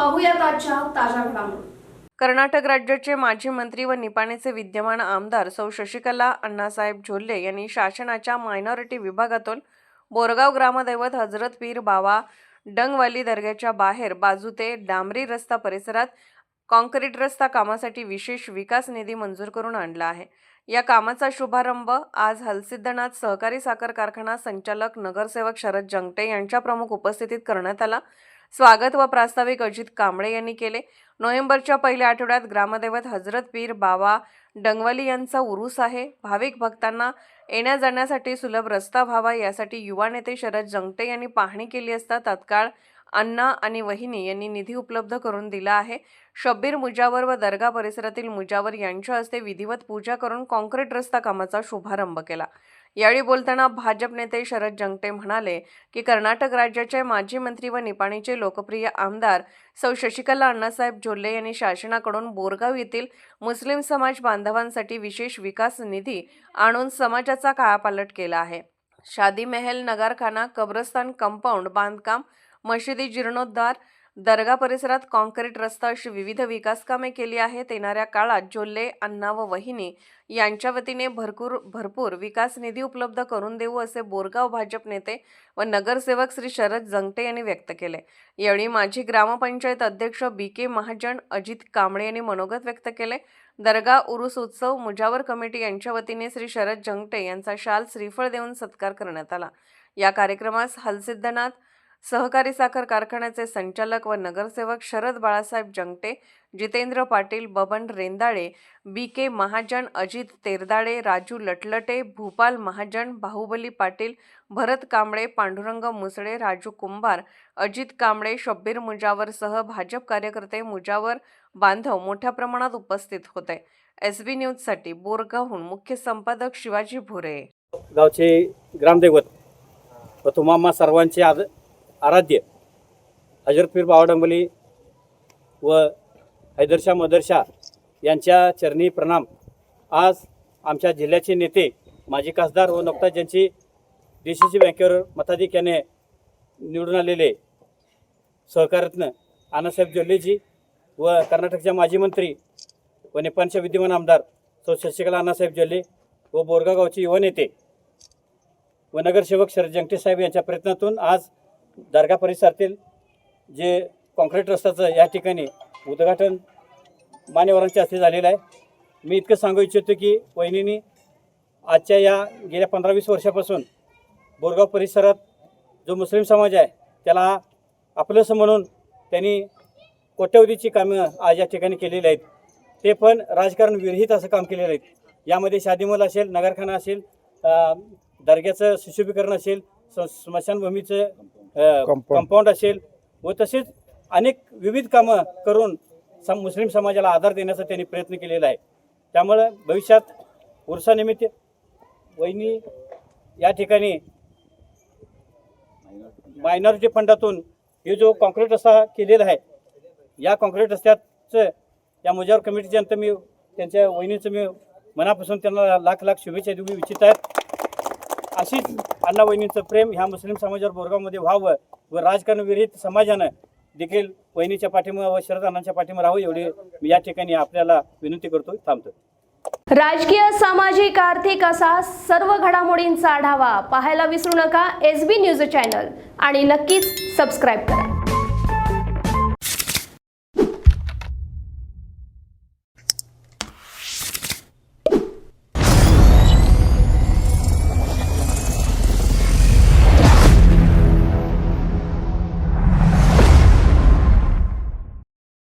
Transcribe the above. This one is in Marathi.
पाहूयात आजच्या ताज्या घडामोडी. कर्नाटक राज्याचे माजी मंत्री व निपाणीचे विद्यमान आमदार सौ शशिकला अण्णासाहेब झोल्ले यांनी शासनाच्या मायनॉरिटी विभागातून बोरगाव ग्रामदैवत हजरत पीर बावा डंगवाली दर्ग्याच्या बाहेर बाजू ते डांबरी रस्ता परिसरात कॉन्क्रीट रस्ता कामासाठी विशेष विकास निधी मंजूर करून आणला आहे. या कामाचा शुभारंभ आज हलसिद्धनाथ सहकारी साखर कारखाना संचालक नगरसेवक शरद जंगटे यांच्या प्रमुख उपस्थितीत करण्यात आला. स्वागत व प्रास्ताविक अजित कांबळे यांनी केले. नोव्हेंबरच्या पहिल्या आठवड्यात ग्रामदैवत हजरत पीर बाबा डंगवली यांचा उरूस आहे. भाविक भक्तांना येण्या जाण्यासाठी सुलभ रस्ता व्हावा यासाठी युवा नेते शरद जंगटे यांनी पाहणी केली असता तत्काळ अण्णा आणि वहिनी यांनी निधी उपलब्ध करून दिला आहे. शब्बीर मुजावर व दर्गा परिसरातील मुजावर यांच्या हस्ते विधिवत पूजा करून कॉन्क्रीट रस्ता कामाचा शुभारंभ केला. यावेळी बोलताना भाजप नेते शरद जंगटे म्हणाले की कर्नाटक राज्याचे माजी मंत्री व निपाणीचे लोकप्रिय आमदार सौ शशिकला अण्णासाहेब झोल्ले यांनी शासनाकडून बोरगाव येथील मुस्लिम समाज बांधवांसाठी विशेष विकास निधी आणून समाजाचा कायापालट केला आहे. शादी महल नगारखाना कब्रस्तान कंपाऊंड बांधकाम मशिदी जीर्णोद्धार दर्गा परिसरात कॉन्क्रीट रस्ता अशी विविध विकास कामे केली आहेत. येणाऱ्या काळात जोल्ले अण्णा व वहिनी यांच्या वतीने भरपूर भरपूर विकास निधी उपलब्ध करून देऊ असे बोरगाव भाजप नेते व नगरसेवक श्री शरद जंगटे यांनी व्यक्त केले. यावेळी माजी ग्रामपंचायत अध्यक्ष बी के महाजन अजित कांबळे यांनी मनोगत व्यक्त केले. दर्गा उरुस उत्सव मुजावर कमिटी यांच्या वतीने श्री शरद जंगटे यांचा शाल श्रीफळ देऊन सत्कार करण्यात आला. या कार्यक्रमास हलसिद्धनाथ सहकारी साखर कारखान्याचे संचालक व नगरसेवक शरद बाळासाहेब जंगटे जितेंद्र पाटील बबन रेंदाळे बी के महाजन अजित तेरदाळे राजू लटलटे भूपाल महाजन बाहुबली पाटील भरत कांबळे पांडुरंग मुसळे राजू कुंभार अजित कांबळे शब्बीर मुजावरसह भाजप कार्यकर्ते मुजावर बांधव मोठ्या प्रमाणात उपस्थित होते. एस बी न्यूजसाठी बोरगावहून मुख्य संपादक शिवाजी भोरे. गावचे ग्रामदैवत व तुम्हा सर्वांचे आज आराध्य हजरतपीर बावडंबली व हैदरशाह मदरशाह यांच्या चरणी प्रणाम. आज आमच्या जिल्ह्याचे नेते माजी खासदार व नुकताच ज्यांची डी सी सी बँकेवर मताधिक्याने निवडून आलेले सहकारत्न आनासाहेब जोल्लेजी व कर्नाटकच्या माजी मंत्री व नेपाळच्या विद्यमान आमदार सौ शशिकला अण्णासाहेब जोल्ले व बोरगागावचे युवा नेते व नगरसेवक शरद जंगटेसाहेब यांच्या प्रयत्नातून आज दर्गा परिसरातील जे कॉन्क्रीट रस्त्याचं या ठिकाणी उद्घाटन मान्यवरांच्या हस्ते झालेलं आहे. मी इतकं सांगू इच्छितो की वहिनींनी आजच्या या गेल्या पंधरा वीस वर्षापासून बोरगाव परिसरात जो मुस्लिम समाज आहे त्याला आपलंसं म्हणून त्यांनी कोट्यवधीची कामं आज या ठिकाणी केलेली आहेत. ते पण राजकारण विरहित असं काम केलेलं आहेत. यामध्ये शादीमल असेल नगरखाना असेल दर्ग्याचं सुशोभीकरण असेल स्मशानभूमीचं कंपाऊंड असेल व तसेच अनेक विविध कामं करून सम मुस्लिम समाजाला आधार देण्याचा त्यांनी प्रयत्न केलेला आहे. त्यामुळं भविष्यात उरसानिमित्त वहिनी या ठिकाणी मायनॉरिटी फंडातून हे जो कॉन्क्रीट रस्ता केलेला आहे या कॉन्क्रीट रस्त्याचं या मुजावर कमिटीच्या मी त्यांच्या वहिनीचं मी मनापासून त्यांना लाख लाख शुभेच्छा देऊ इच्छित आहेत अशीच अण्णा वहिनीचं प्रेम ह्या मुस्लिम समाजावर बोरगावमध्ये व्हावं व राजकारण विरहित समाजानं देखील वहिनीच्या पाठीमुळे व शरद अण्णांच्या पाठीमुळे राहावं एवढी मी या ठिकाणी आपल्याला विनंती करतो थांबतो राजकीय सामाजिक आर्थिक असा सर्व घडामोडींचा आढावा पाहायला विसरू नका. एस बी न्यूज चॅनल आणि नक्कीच सबस्क्राईब करा.